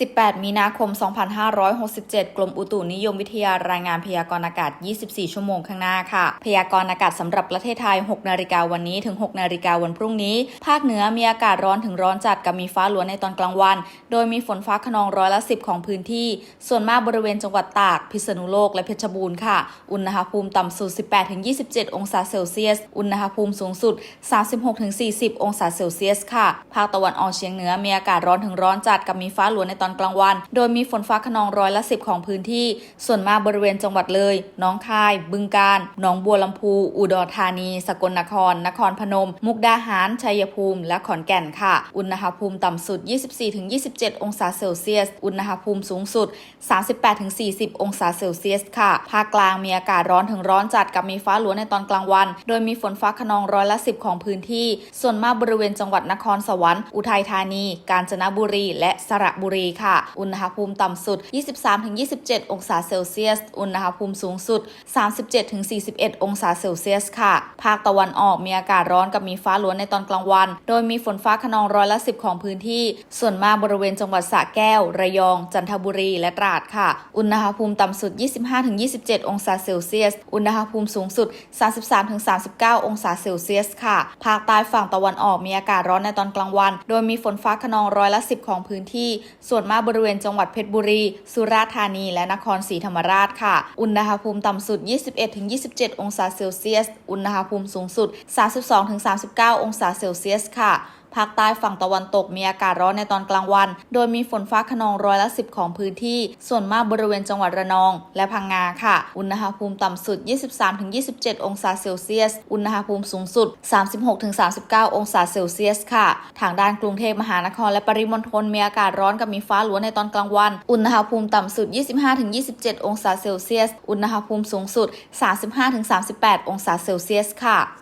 18 มีนาคม 2567 กรมอุตุนิยมวิทยารายงานพยากรณ์อากาศ 24 ชั่วโมงข้างหน้าค่ะ พยากรณ์อากาศสำหรับประเทศไทย 6 นาฬิกาวันนี้ถึง 6 นาฬิกาวันพรุ่งนี้ ภาคเหนือมีอากาศร้อนถึงร้อนจัดกับมีฟ้าหลวในตอนกลางวัน โดยมีฝนฟ้าขนองร้อยละ 10 ของพื้นที่ ส่วนมากบริเวณจังหวัดตาก พิษณุโลก และเพชรบูรณ์ค่ะ อุณหภูมิต่ำสุด 18-27 องศาเซลเซียส อุณหภูมิสูงสุด 36-40 องศาเซลเซียสค่ะ ภาคตะวันออกเฉียงเหนือมีอากาศร้อนถึงร้อนจัดกับมีฟ้าหลวในตอนกลางวัน โดยมีฝนฟ้าขนองร้อยละ10ของพื้นที่ ส่วนมากบริเวณจังหวัดเลย น้องคาย บึงกาฬ หนองบัวลำพู อุดรธานี สกลนคร นครพนม มุกดาหาร ชัยภูมิ และขอนแก่นค่ะ อุณหภูมิต่ำสุด 24-27 องศาเซลเซียส อุณหภูมิสูงสุด 38-40 องศาเซลเซียสค่ะ ภาคกลางมีอากาศร้อนถึงร้อนจัดกับมีฟ้าหลวในตอนกลางวัน โดยมีฝนฟ้าขนองร้อยละ10ของพื้นที่ ส่วนมากบริเวณจังหวัดนครสวรรค์ อุทัยธานี กาญจนบุรี และสระบุรีค่ะ อุณหภูมิต่ำสุด 23-27 องศาเซลเซียส อุณหภูมิสูงสุด 37-41 องศาเซลเซียสค่ะ ภาคตะวันออกมีอากาศร้อนกับมีฟ้าหลวนในตอนกลางวัน โดยมีฝนฟ้าขนองร้อยละ 10 ของพื้นที่ ส่วนมากบริเวณจังหวัดสระแก้ว ระยอง จันทบุรี และตราดค่ะ อุณหภูมิต่ำสุด 25-27 องศาเซลเซียส อุณหภูมิสูงสุด 33-39 องศาเซลเซียสค่ะ ภาคใต้ฝั่งตะวันออกมีอากาศร้อนในตอนกลางวัน โดยมีฝนฟ้าขนองร้อยละ 10 ของพื้นที่ ส่วนมากบริเวณจังหวัดเพชรบุรี สุราษฎร์ธานี และนครศรีธรรมราชค่ะ อุณหภูมิต่ำสุด 21-27 องศาเซลเซียส อุณหภูมิสูงสุด 32-39 องศาเซลเซียสค่ะ ภาคใต้ฝั่งตะวันตกมีอากาศร้อนในตอนกลางวัน โดยมีฝนฟ้าขนองร้อยละ10ของพื้นที่ ส่วนมากบริเวณจังหวัดระนอง และพังงาค่ะ อุณหภูมิต่ำสุด 23-27 องศาเซลเซียส อุณหภูมิสูงสุด 36-39 องศาเซลเซียสค่ะ ทางด้านกรุงเทพมหานครและปริมณฑลมีอากาศร้อนกับมีฟ้าหลวในตอนกลางวัน อุณหภูมิต่ำสุด 25-27 องศาเซลเซียส อุณหภูมิสูงสุด 35-38 องศาเซลเซียสค่ะ